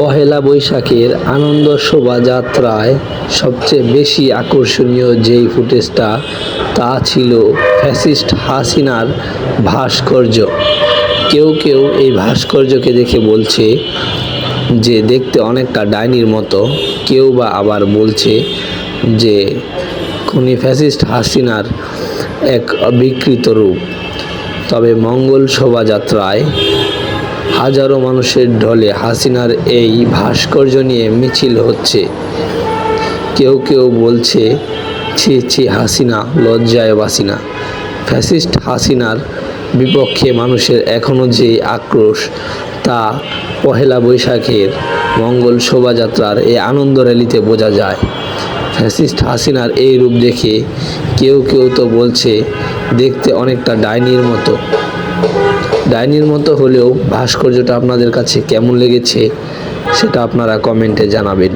পহেলা বৈশাখের আনন্দ শোভাযাত্রায় সবচেয়ে বেশি আকর্ষণীয় যেই ফুটেজটা, তা ছিল ফ্যাসিস্ট হাসিনার ভাস্কর্য। কেউ কেউ এই ভাস্কর্যকে দেখে বলছে যে, দেখতে অনেকটা ডাইনির মতো। কেউ বা আবার বলছে যে, খুনি ফ্যাসিস্ট হাসিনার এক বিকৃত রূপ। তবে মঙ্গল শোভাযাত্রায় হাজারো মানুষের ঢলে হাসিনার এই ভাস্কর্য নিয়ে মিছিল হচ্ছে। কেউ কেউ বলছে, ছি ছি, হাসিনা, লজ্জায় বাসিনা। ফ্যাসিস্ট হাসিনার বিপক্ষে মানুষের এখনও যে আক্রোশ, তা পহেলা বৈশাখের মঙ্গল শোভাযাত্রার এই আনন্দ র্যালিতে বোঝা যায়। ফ্যাসিস্ট হাসিনার এই রূপ দেখে কেউ কেউ তো বলছে, দেখতে অনেকটা ডাইনির মতো। ডাইনির মতো হলেও ভাস্কর্যটা আপনাদের কাছে কেমন লেগেছে সেটা আপনারা কমেন্টে জানাবেন।